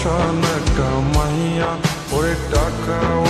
Shana Kamaya, Oretaka.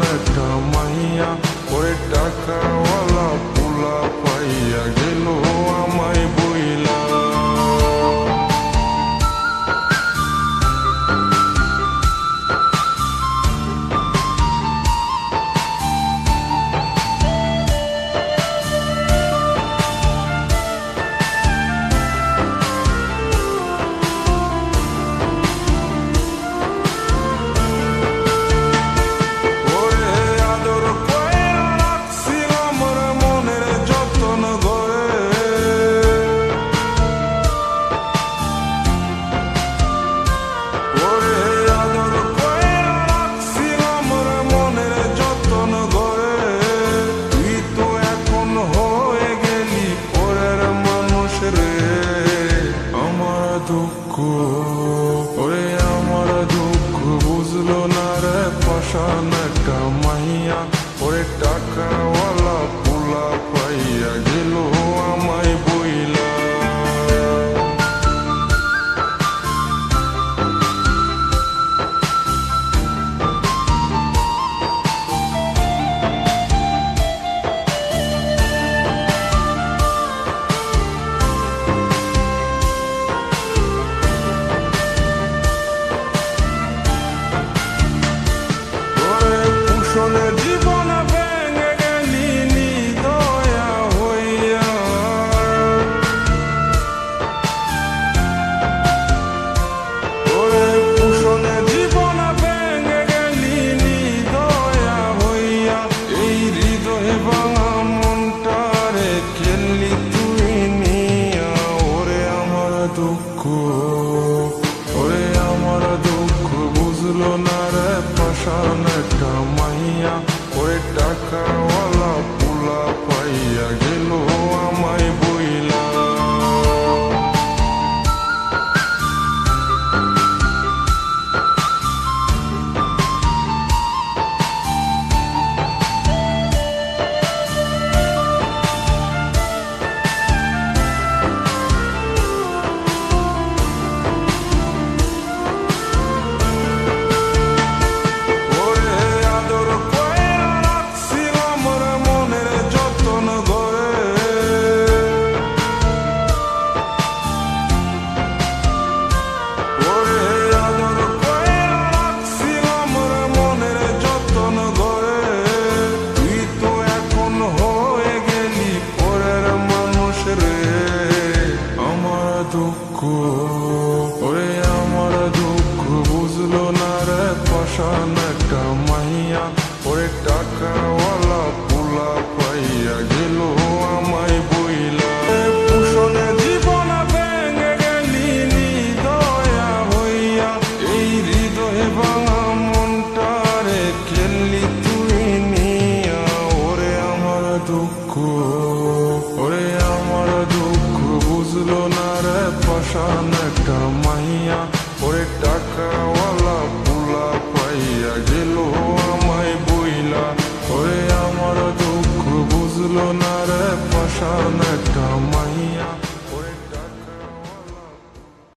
বুঝলো না রে পাশান একটা মাইয়া ওরে দুঃখ। ওরে আমার দুঃখ বুঝলো না রে পাশান